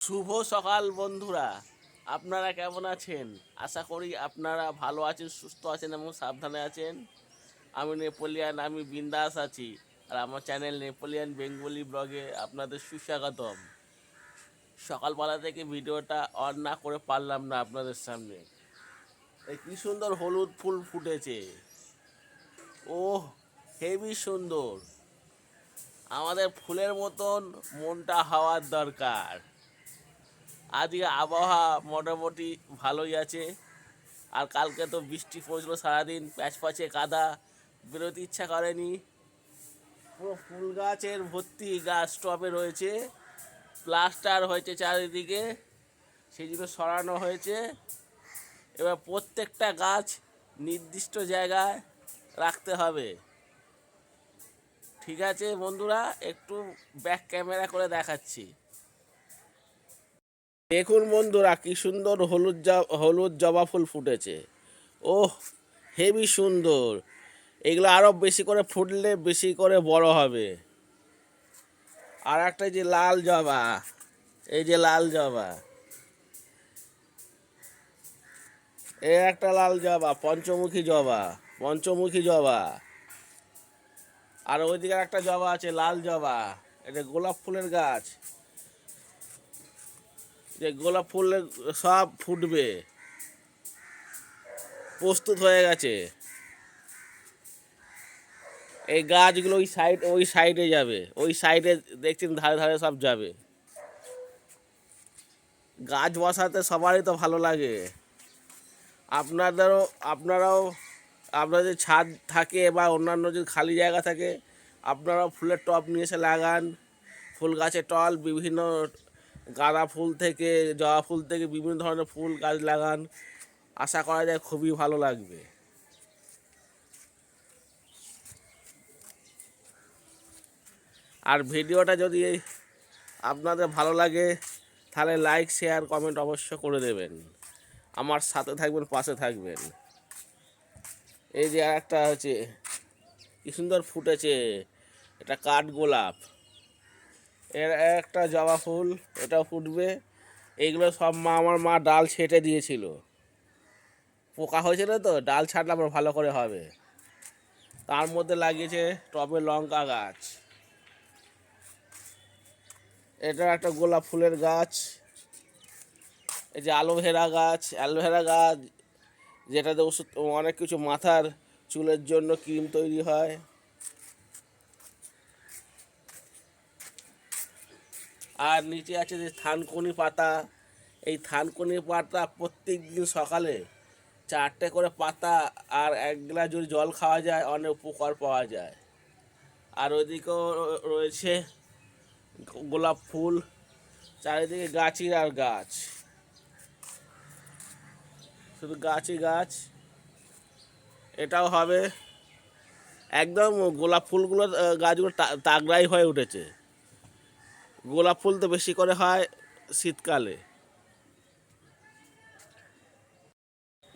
শুভ সকাল, বন্ধুরা। আপনারা কেমন আছেন? আশা করি আপনারা ভালো আছেন, সুস্থ আছেন এবং সাবধানে আছেন। আমি নেপোলিয়ান, আমি বিন্দাস আছি। আর আমার চ্যানেল নেপোলিয়ান বেঙ্গলি ব্লগে আপনাদের সুস্বাগতম। সকালবেলা থেকে ভিডিওটা অন না করে পারলাম না আপনাদের সামনে। এই কি সুন্দর হলুদ ফুল ফুটেছে। ও হেভি সুন্দর। আমাদের ফুলের মতন মনটা হওয়ার দরকার। আজকে আবহাওয়া মোটামুটি ভালোই আছে। আর কালকে তো বৃষ্টি পড়ছিল সারাদিন প্যাচ প্যাচে কাদা, বেরোতে ইচ্ছা করেনি। পুরো ফুল গাছের ভর্তি গাছ টবে রয়েছে। প্লাস্টার হয়েছে চারিদিকে, সেই জন্য সরানো হয়েছে। এবার প্রত্যেকটা গাছ নির্দিষ্ট জায়গায় রাখতে হবে। ঠিক আছে বন্ধুরা, একটু ব্যাক ক্যামেরা করে দেখাচ্ছি। দেখুন বন্ধুরা, কি সুন্দর হলুদ হলুদ জবা ফুল ফুটেছে। ওহ হেভি সুন্দর। এগুলো আরও বেশি করে ফুটলে বেশি করে বড় হবে। আর একটা যে লাল জবা, এই যে লাল জবা। এ একটা লাল জবা, পঞ্চমুখী জবা পঞ্চমুখী জবা। আর ওইদিকে একটা জবা আছে, লাল জবা। এটা গোলাপ ফুলের গাছ। যে গোলাপ ফুলের সব ফুটবে। প্রস্তুত হয়ে গেছে। এই গাছগুলো ওই সাইড ওই সাইডে যাবে। ওই সাইডে দেখছেন ধারে ধারে সব যাবে। গাছ বসাতে সবারই তো ভালো লাগে। আপনাদেরও, আপনারাও, আপনাদের ছাদ থাকে বা অন্যান্য যদি খালি জায়গা থাকে, আপনারাও ফুলের টব নিয়ে এসে লাগান। ফুল গাছের টল, বিভিন্ন গাঁদা ফুল থেকে, জবা ফুল থেকে বিভিন্ন ধরনের ফুল গাছ লাগান। আশা করা যায় খুবই ভালো লাগবে। আর ভিডিওটা যদি আপনাদের ভালো লাগে, তাহলে লাইক শেয়ার কমেন্ট অবশ্য করে দেবেন। আমার সাথে থাকবেন, পাশে থাকবেন। এই যে আর একটা হচ্ছে, কি সুন্দর ফুটেছে, এটা কাঠ গোলাপ। এর একটা জবা ফুল, এটা ফুটবে। এইগুলো সব মা, আমার মা ডাল ছেটে দিয়েছিল। পোকা হয়েছিল তো, ডাল ছাড়লে আমার ভালো করে হবে। তার মধ্যে লাগিয়েছে টবে লঙ্কা গাছ। এটা একটা গোলাপ ফুলের গাছ। এই যে অ্যালোভেরা গাছ অ্যালোভেরা গাছ, যেটাতে ওষুধ, অনেক কিছু মাথার চুলের জন্য ক্রিম তৈরি হয়। আর নিচে আছে যে থানকুনি পাতা। এই থানকুনি পাতা প্রত্যেক দিন সকালে চারটে করে পাতা আর এক গ্লাস যদি জল খাওয়া যায়, অনেক উপকার পাওয়া যায়। আর ওইদিকেও রয়েছে গোলাপ ফুল, চারিদিকে গাছই আর গাছ। শুধু গাছই গাছ, এটাও হবে। একদম গোলাপ ফুলগুলো গাছগুলো তাগড়াই হয়ে উঠেছে। গোলাপ ফুল তো বেশি করে হয় শীতকালে।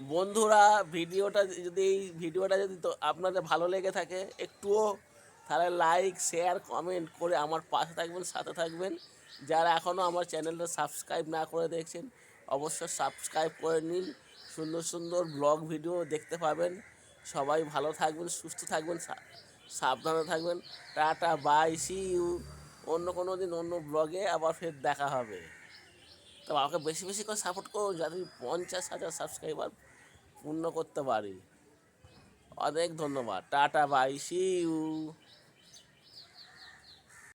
বন্ধুরা, ভিডিওটা যদি এই ভিডিওটা যদি তো আপনাদের ভালো লেগে থাকে, একটুও তাহলে লাইক শেয়ার কমেন্ট করে আমার পাশে থাকবেন, সাথে থাকবেন। যারা এখনও আমার চ্যানেলটা সাবস্ক্রাইব না করে দেখছেন, অবশ্যই সাবস্ক্রাইব করে নিন। সুন্দর সুন্দর ব্লগ ভিডিও দেখতে পাবেন। সবাই ভালো থাকবেন, সুস্থ থাকবেন সাবধানে থাকবেন। টাটা বাই সি ইউ অন্য কোনো দিন অন্য ব্লগে আবার ফের দেখা হবে। তো আমাকে বেশি বেশি করে সাপোর্ট করো, যাতে পঞ্চাশ হাজার সাবস্ক্রাইবার পূর্ণ করতে পারি। অনেক ধন্যবাদ। Tata bye C you